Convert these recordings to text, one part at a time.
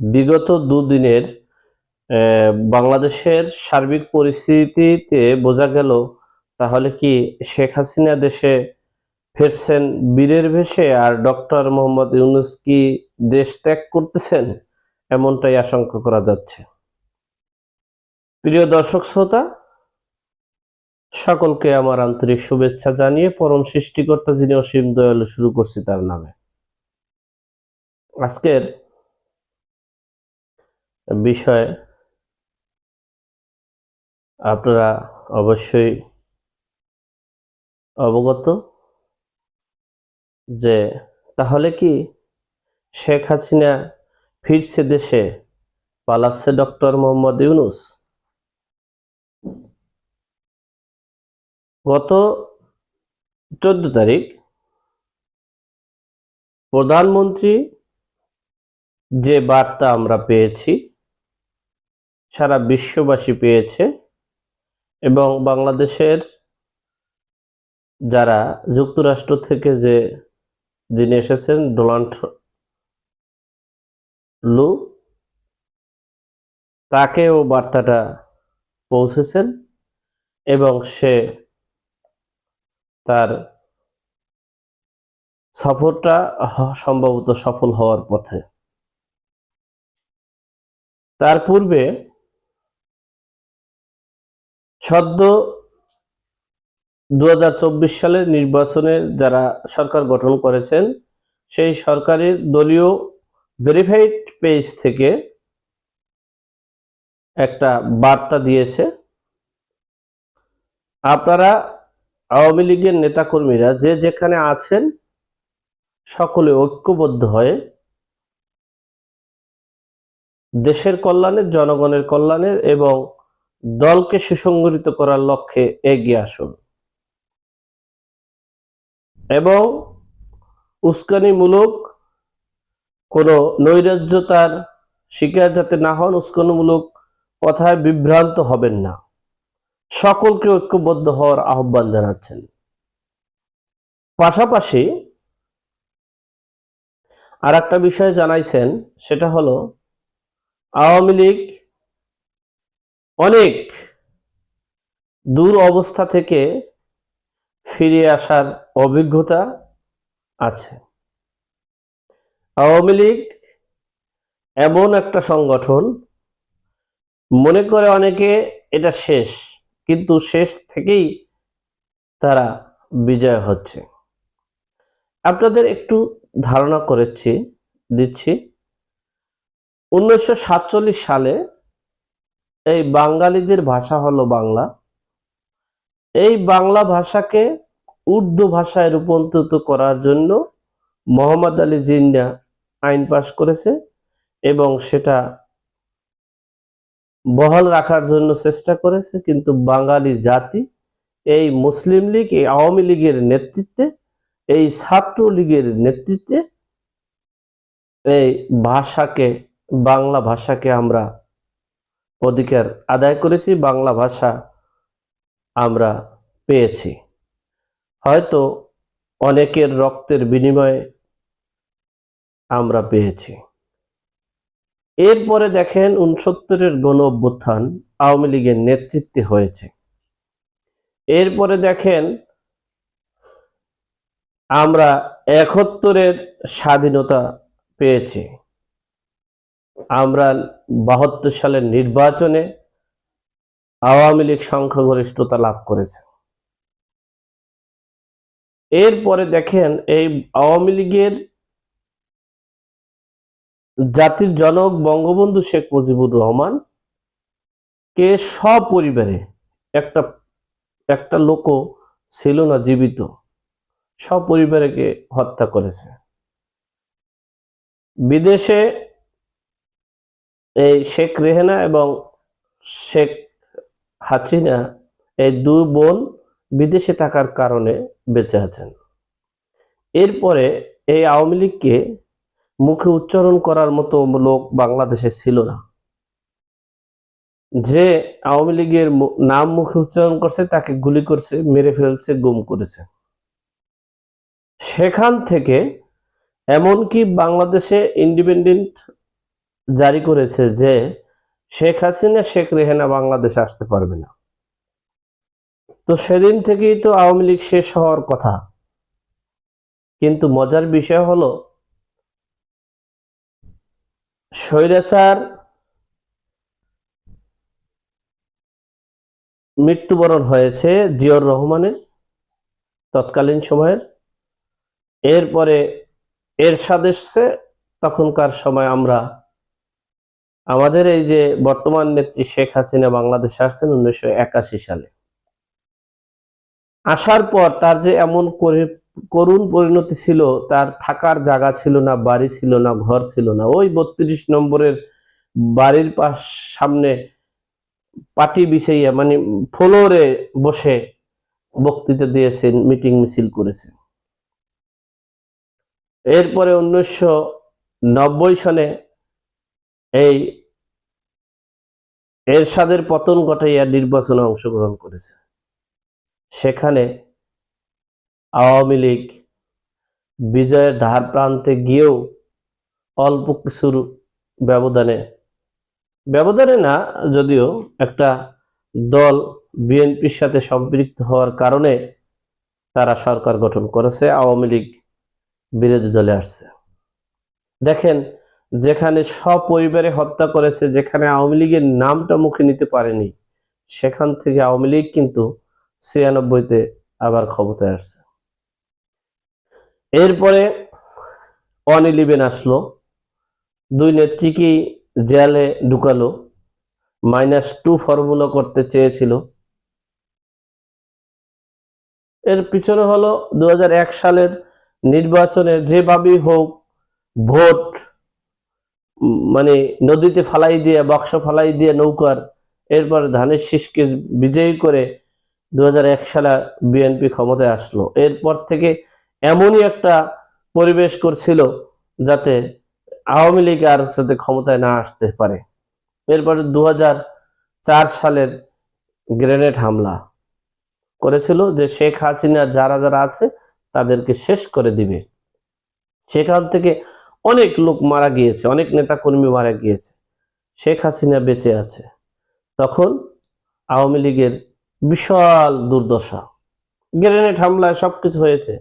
বিগত দুদিনের বাংলাদেশের সার্বিক পরিস্থিতিতে বোঝা গেল তাহলে কি শেখ হাসিনা দেশে ফিরছেন বীরের ভেসে আর ডক্টর মোহাম্মদ ইউনুস কি দেশ ত্যাগ করতেছেন? এমনটাই আশঙ্কা করা যাচ্ছে। প্রিয় দর্শক শ্রোতা, সকলকে আমার আন্তরিক শুভেচ্ছা জানিয়ে পরম সৃষ্টিকর্তা যিনি অসীম দয়ালু শুরু করছি তার নামে। আজকের বিষয় আপনারা অবশ্যই অবগত যে তাহলে কি শেখ হাসিনা ফিরছে দেশে? পালাচ্ছে ডক্টর মোহাম্মদ ইউনুস? গত চোদ্দ তারিখ প্রধানমন্ত্রী যে বার্তা আমরা পেয়েছি সারা বিশ্ববাসী পেয়েছে এবং বাংলাদেশের যারা যুক্তরাষ্ট্র থেকে যে যিনি এসেছেন, ডোনাল্ড লু, তাকেও বার্তাটা পৌঁছেছেন এবং সে তার সফরটা সম্ভবত সফল হওয়ার পথে। তার পূর্বে সদ্য দু হাজার চব্বিশ সালের নির্বাচনে যারা সরকার গঠন করেছেন, সেই সরকারের দলীয় ভেরিফাইড পেজ থেকে একটা বার্তা দিয়েছে। আপনারা আওয়ামী লীগের নেতাকর্মীরা যে যেখানে আছেন, সকলে ঐক্যবদ্ধ হয়ে দেশের কল্যাণের জনগণের কল্যাণের এবং দলকে সুসংগঠিত করার লক্ষ্যে এগিয়ে আসুন। এবং উস্কানিমূলক কোনো নৈরাজ্যতার শিকার যাতে না হন, উস্কানিমূলক কথায় বিভ্রান্ত হবেন না। সকলকে ঐক্যবদ্ধ হওয়ার আহ্বান জানাচ্ছেন। পাশাপাশি আর একটা বিষয় জানাইছেন, সেটা হলো আওয়ামী লীগ অনেক দূর অবস্থা থেকে ফিরে আসার অভিজ্ঞতা আছে। আওয়ামী লীগ এমন একটা সংগঠন, মনে করে অনেকে এটা শেষ, কিন্তু শেষ থেকেই তারা বিজয় হচ্ছে। আপনাদের একটু ধারণা করেছি, দিচ্ছি। উনিশশো সাতচল্লিশ সালে এই বাঙালিদের ভাষা হলো বাংলা। এই বাংলা ভাষাকে উর্দু ভাষায় রূপান্তরিত করার জন্য মোহাম্মদ আলী জিন্না আইন পাশ করেছে এবং সেটা বহাল রাখার জন্য চেষ্টা করেছে, কিন্তু বাঙালি জাতি এই মুসলিম লীগ, এই আওয়ামী লীগের নেতৃত্বে, এই ছাত্র লীগের নেতৃত্বে এই ভাষাকে, বাংলা ভাষাকে আমরা অধিকার আদায় করেছি, বাংলা ভাষা আমরা পেয়েছি। হয়তো অনেকের রক্তের বিনিময়ে আমরা পেয়েছি। এরপরে দেখেন উনসত্তরের গণ অভ্যুত্থান আওয়ামী লীগের নেতৃত্বে হয়েছে। এরপরে দেখেন আমরা একহত্তরের স্বাধীনতা পেয়েছি। আমরা বাহাত্তর সালের নির্বাচনে আওয়ামী লীগ সংখ্যাগরিষ্ঠতা লাভ করেছে। এরপরে দেখেন এই আওয়ামী লীগের জাতির জনক বঙ্গবন্ধু শেখ মুজিবুর রহমান কে সপরিবারে একটা একটা লোক ছিল না, জীবিত। সপরিবারে কে হত্যা করেছে। বিদেশে এই শেখ রেহেনা এবং শেখ হাসিনা এই দুই বোন বিদেশে থাকার কারণে বেঁচে আছেন। এরপরে এই আওয়ামী লীগকে মুখে উচ্চারণ করার মতো লোক বাংলাদেশে ছিল না। যে আওয়ামী লীগের নাম মুখে উচ্চারণ করছে, তাকে গুলি করছে, মেরে ফেলছে, গুম করেছে। সেখান থেকে এমনকি বাংলাদেশে ইন্ডিপেন্ডেন্ট জারি করেছে যে শেখ হাসিনা, শেখ রেহেনা বাংলাদেশে আসতে পারবে না। তো সেদিন থেকেই তো আওয়ামী লীগ শেষ হওয়ার কথা। কিন্তু মজার বিষয় হলো, স্বৈরাচার, মৃত্যুবরণ হয়েছে জিয়র রহমানের তৎকালীন সময়ের। এরপরে এরশাদ এসছে, তখনকার সময় আমরা আমাদের এই যে বর্তমান নেত্রী শেখ হাসিনা বাংলাদেশে আসছেন উনিশশো একাশি সালে। আসার পর তার যে এমন করে- করুণ পরিণতি ছিল, তার থাকার জায়গা ছিল না, বাড়ি ছিল না, ঘর ছিল না। ওই বত্রিশ নম্বরের বাড়ির পাশ, সামনে পাটি বিছাইয়া মানে ফ্লোরে বসে বক্তৃতা দিয়েছেন, মিটিং মিছিল করেছেন। এরপরে উনিশশো নব্বই সনে এই এরশাদের পতন ঘটাইয়া নির্বাচনে অংশগ্রহণ করেছে। সেখানে আওয়ামী লীগ বিজয়ের ধার প্রান্তে গিয়েও অল্প কিছুর ব্যবধানে ব্যবধানে না, যদিও একটা দল বিএনপির সাথে সম্পৃক্ত হওয়ার কারণে তারা সরকার গঠন করেছে, আওয়ামী লীগ বিরোধী দলে আসছে। দেখেন যেখানে সপরিবারে হত্যা করেছে, যেখানে আওয়ামী লীগের নামটা মুখে নিতে পারেনি, সেখান থেকে আওয়ামী লীগ কিন্তু ছিয়ানব্বইতে আবার ক্ষমতায় আসছে। এরপরে ওয়ান ইলেভেন আসলো। দুই নেত্রীকেই জেলে ঢুকালো। মাইনাস টু ফর্মুলা করতে চেয়েছিল। এর পিছনে হলো দু হাজার এক সালের নির্বাচনে যেভাবেই হোক, ভোট মানে নদীতে ফালাই দিয়ে, বাক্স ফালাই দিয়ে নৌকার, এরপর ধানের শীষকে বিজয়ী করে দু হাজার এক সালে বিএনপি ক্ষমতায় আসলো। এরপর থেকে এমনই একটা পরিবেশ করছিল যাতে আওয়ামী লীগ আর যাতে ক্ষমতায় না আসতে পারে। এরপরে দু সালের গ্রেনেড হামলা করেছিল যে শেখ হাসিনা যারা যারা আছে তাদেরকে শেষ করে দিবে। সেখান থেকে অনেক লোক মারা গিয়েছে, অনেক নেতাকর্মী মারা গিয়েছে। শেখ হাসিনা বেঁচে আছে। তখন আওয়ামী লীগের বিশাল দুর্দশা। গ্রেনেড হামলায় সবকিছু হয়েছে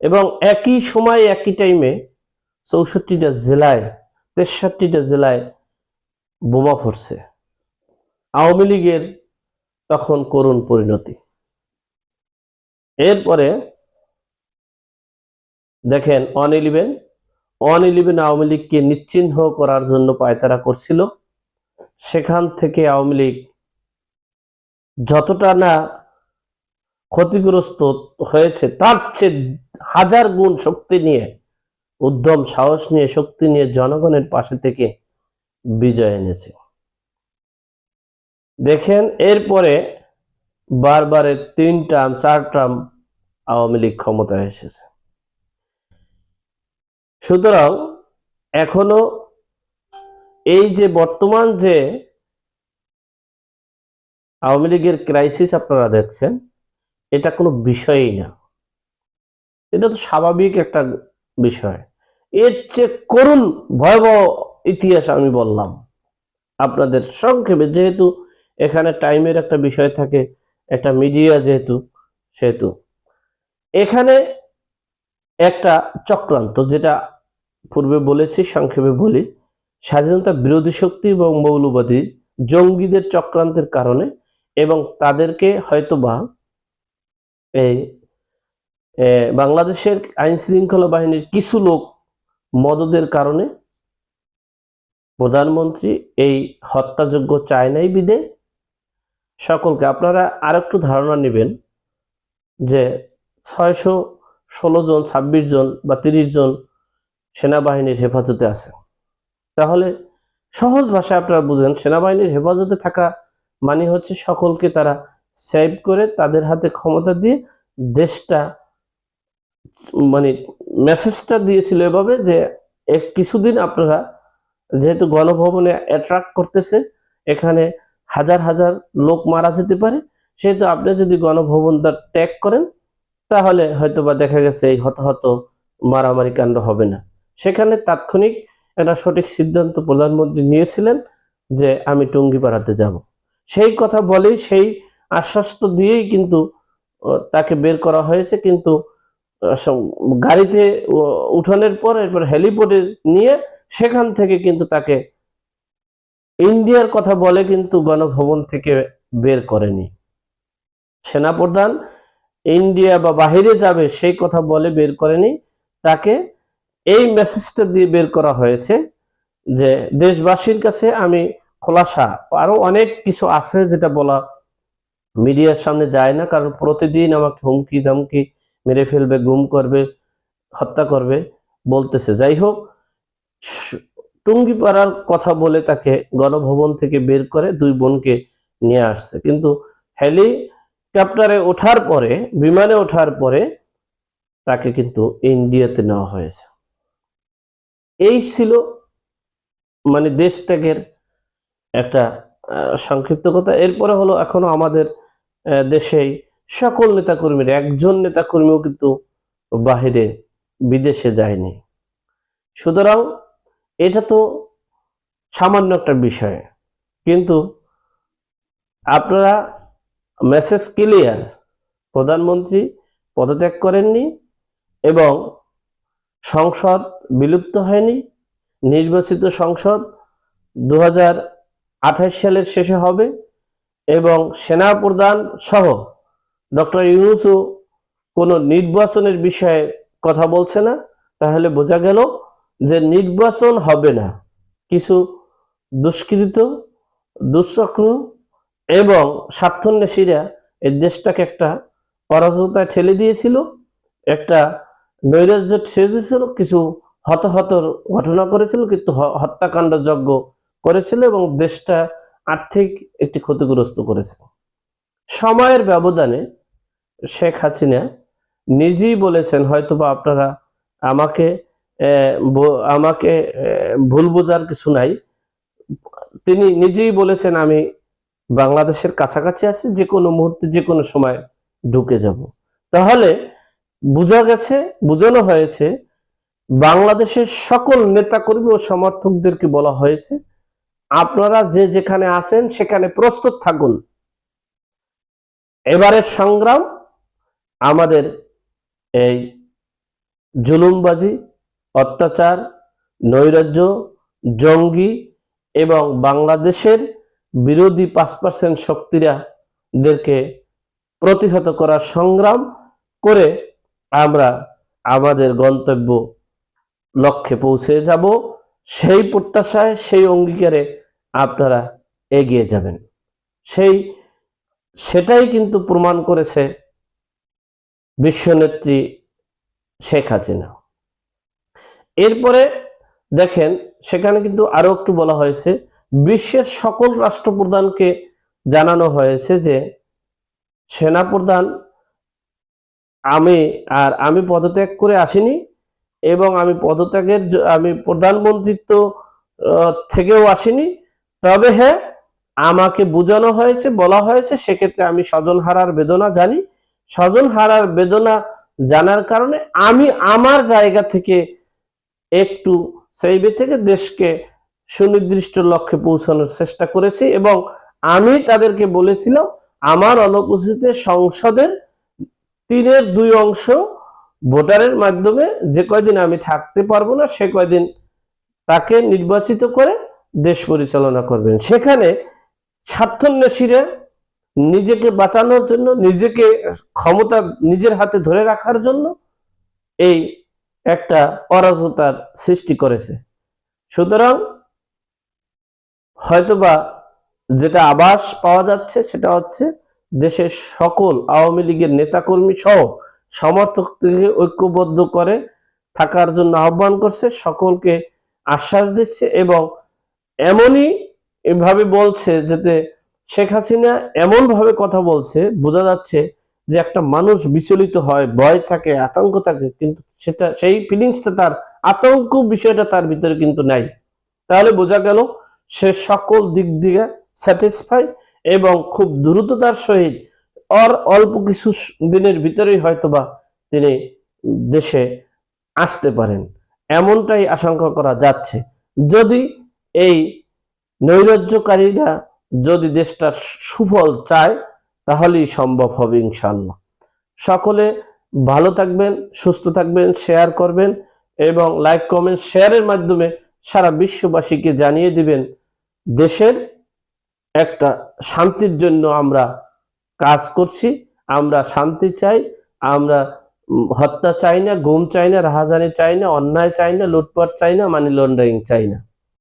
এবং একই সময়, একই টাইমে চৌষট্টিটা জেলায়, তেষট্টিটা জেলায় বোমা পড়ছে। আওয়ামী লীগের তখন করুণ পরিণতি। এরপরে দেখেন অন ইলেভেন আওয়ামী লীগকে নিশ্চিহ্ন করার জন্য পায়তারা করছিল। সেখান থেকে আওয়ামী লীগ যতটা না ক্ষতিগ্রস্ত হয়েছে, তার চেয়ে হাজার গুণ শক্তি নিয়ে, উদ্যম, সাহস নিয়ে, শক্তি নিয়ে জনগণের পাশে থেকে বিজয় এনেছে। দেখেন, এরপরে বারবারে তিন টার্ম চার টার্ম আওয়ামী লীগ ক্ষমতায় এসেছে। সুতরাং এখনও এই যে বর্তমান যে আওয়ামী লীগের ক্রাইসিস আপনারা দেখছেন, এটা কোনো বিষয়ই না। এটা তো স্বাভাবিক একটা বিষয়। এর চেয়ে করুণ ভয়াবহ ইতিহাস আমি বললাম আপনাদের সংক্ষেপে, যেহেতু এখানে টাইমের একটা বিষয় থাকে, একটা মিডিয়া যেহেতু, সেহেতু। এখানে একটা চক্রান্ত, যেটা পূর্বে বলেছি, সংক্ষেপে বলি। স্বাধীনতা বিরোধী শক্তি এবং মৌলবাদী জঙ্গিদের চক্রান্তের কারণে এবং তাদেরকে হয়তোবা এই বাংলাদেশের আইন শৃঙ্খলা বাহিনীর কিছু লোক মদদের কারণে প্রধানমন্ত্রী এই হত্যাযোগ্য চায় নাই বিদে। সকলকে আপনারা আরেকটু ধারণা নেবেন যে ছয়শো ষোলো জন, ছাব্বিশ জন বা তিরিশ জন সেনাবাহিনীর হেফাজতে আছে। তাহলে সহজ ভাষায় আপনারা বুঝেন, সেনাবাহিনীর হেফাজতে থাকা মানে হচ্ছে সকলকে তারা সেভ করে তাদের হাতে ক্ষমতা দিয়ে দেশটা মানে মেসেজটা দিয়েছিল এভাবে যে এক কিছুদিন আপনারা যেহেতু গণভবনে অ্যাট্রাক্ট করতেছে, এখানে হাজার হাজার লোক মারা যেতে পারে, সেহেতু আপনি যদি গণভবনটা ত্যাগ করেন তাহলে হয়তো বা দেখা গেছে এই হতাহত মারামারি কাণ্ড হবে না। সেখানে তাৎক্ষণিক একটা সঠিক সিদ্ধান্ত প্রধানমন্ত্রী নিয়েছিলেন যে আমি টুঙ্গি পাড়াতে যাব। সেই কথা বলেই সেই আশ্বস্ত দিয়েই কিন্তু তাকে বের করা হয়েছে। কিন্তু গাড়িতে উঠানোর পর এরপর হেলিপোর্টে নিয়ে সেখান থেকে কিন্তু তাকে ইন্ডিয়ার কথা বলে কিন্তু গণভবন থেকে বের করেনি। সেনাপ্রধান ইন্ডিয়া বা বাহিরে যাবে, সেই কথা বলে বের করেনি। তাকে এই মেসেজটা দিয়ে বের করা হয়েছে যে, দেশবাসীর কাছে আমি খোলাসা, আরও অনেক কিছু আছে যেটা বলা মিডিয়ার সামনে যায় না, কারণ প্রতিদিন আমাকে হুমকি ধমকি মেরে ফেলবে, গুম করবে, হত্যা করবে বলতেছে। যাই হোক টুঙ্গিপাড়ার কথা বলে তাকে গণভবন থেকে বের করে দুই বোনকে নিয়ে আসছে। কিন্তু হেলিকপ্টারে ওঠার পরে, বিমানে ওঠার পরে তাকে কিন্তু ইন্ডিয়াতে নেওয়া হয়েছে। এই ছিল মানে দেশ ত্যাগের একটা সংক্ষিপ্ত কথা এরপরে হলো এখনও আমাদের দেশেই সকল নেতাকর্মীর, একজন নেতাকর্মীও কিন্তু বাহিরে, বিদেশে যায়নি। সুতরাং এটা তো সামান্য একটা বিষয়। কিন্তু আপনারা মেসেজ ক্লিয়ার। প্রধানমন্ত্রী পদত্যাগ করেননি এবং সংসদ বিলুপ্ত হয়নি। নির্বাচিত সংসদ দু হাজার আঠাশ সালের শেষে হবে এবং সেনা প্রধান সহ ডক্টর ইউনুসও কোনো নির্বাচনের বিষয়ে কথা বলছে না। তাহলে বোঝা গেল যে নির্বাচন হবে না। কিছু দুষ্কৃত দুঃচক্র এবং স্বার্থন্বেষীরা এই দেশটাকে একটা অরাজকতায় ঠেলে দিয়েছিল, একটা নৈরাজ্য ছেড়ে দিয়েছিল, কিছু হতাহতর ঘটনা করেছিল, কিন্তু হত্যাকাণ্ড যজ্ঞ করেছিল এবং দেশটা আর্থিক একটি ক্ষতিগ্রস্ত করেছে। সময়ের ব্যবধানে শেখ হাসিনা নিজেই বলেছেন, হয়তোবা আপনারা আমাকে আমাকে ভুল বোঝার কিছু নাই। তিনি নিজেই বলেছেন, আমি বাংলাদেশের কাছাকাছি আছে যে কোনো মুহূর্তে যে কোনো সময় ঢুকে যাব। তাহলে বোঝা গেছে, বোঝানো হয়েছে, বাংলাদেশের সকল নেতাকর্মী ও সমর্থকদেরকে বলা হয়েছে, আপনারা যে যেখানে আছেন সেখানে প্রস্তুত থাকুন। এবারের সংগ্রাম, আমাদের এই জুলুমবাজি, অত্যাচার, নৈরাজ্য, জঙ্গি এবং বাংলাদেশের বিরোধী পাঁচ পার্সেন্ট শক্তিরা দেরকে প্রতিহত করার সংগ্রাম করে আমরা আমাদের গন্তব্য লক্ষ্যে পৌঁছে যাব। সেই প্রত্যাশায়, সেই অঙ্গীকারে আপনারা এগিয়ে যাবেন। সেই, সেটাই কিন্তু প্রমাণ করেছে বিশ্বনেত্রী শেখ হাসিনা। এরপরে দেখেন, সেখানে কিন্তু আরও একটু বলা হয়েছে বিশ্বের সকল রাষ্ট্রপ্রধানকে জানানো হয়েছে যে সেনাপ্রধান আমি আর আমি পদত্যাগ করে আসিনি এবং আমি পদত্যাগের আমি প্রধানমন্ত্রিত্ব থেকেও আসিনি। তবে হ্যাঁ আমাকে বোঝানো হয়েছে, বলা হয়েছে, সেক্ষেত্রে আমি স্বজন হারার বেদনা জানি। স্বজন হারার বেদনা জানার কারণে আমি আমার জায়গা থেকে একটু সেইবে থেকে দেশকে সুনির্দিষ্ট লক্ষ্যে পৌঁছানোর চেষ্টা করেছি এবং আমি তাদেরকে বলেছিলাম, আমার অনুপস্থিতিতে সংসদের তিনের দুই অংশ ভোটারের মাধ্যমে যে কয়দিন আমি থাকতে পারব না, সে কয়দিন তাকে নির্বাচিত করে দেশ পরিচালনা করবেন। সেখানে স্বার্থন্বেষীরা নিজেকে বাঁচানোর জন্য, নিজেকে ক্ষমতা নিজের হাতে ধরে রাখার জন্য এই একটা অরাজতার সৃষ্টি করেছে। সুতরাং হয়তোবা যেটা আবাস পাওয়া যাচ্ছে সেটা হচ্ছে দেশের সকল আওয়ামী লীগের নেতাকর্মী সহ সমর্থকদেরকে ঐক্যবদ্ধ করে থাকার জন্য আহ্বান করছে, সকলকে আশ্বাস দিচ্ছে এবং এমনই এভাবে বলছে যাতে শেখ হাসিনা এমন ভাবে কথা বলছে, বোঝা যাচ্ছে যে একটা মানুষ বিচলিত হয়, ভয় থাকে, আতঙ্ক থাকে, কিন্তু সেটা, সেই ফিলিংসটা তার, আতঙ্ক বিষয়টা তার ভিতরে কিন্তু নাই। তাহলে বোঝা গেল সে সকল দিক দিয়ে স্যাটিসফাই এবং খুব দ্রুততার সহিত অর অল্প কিছু দিনের ভিতরেই হয়তোবা তিনি দেশে আসতে পারেন। এমনটাই আশঙ্কা করা যাচ্ছে। যদি এই নৈরাজ্যকারীরা যদি দেশটার সুফল চায়, তাহলেই সম্ভব হবে ইনশাল্লাহ সকলে ভালো থাকবেন, সুস্থ থাকবেন শেয়ার করবেন এবং লাইক কমেন্ট শেয়ারের মাধ্যমে সারা বিশ্ববাসীকে জানিয়ে দিবেন দেশের একটা শান্তির জন্য আমরা কাজ করছি, আমরা শান্তি চাই, আমরা হত্যা চাই না, গুম চাই না, রাহাজানি চাই না, অন্যায় চাই না, লুটপাট চাই না মানি লন্ডারিং চাই না।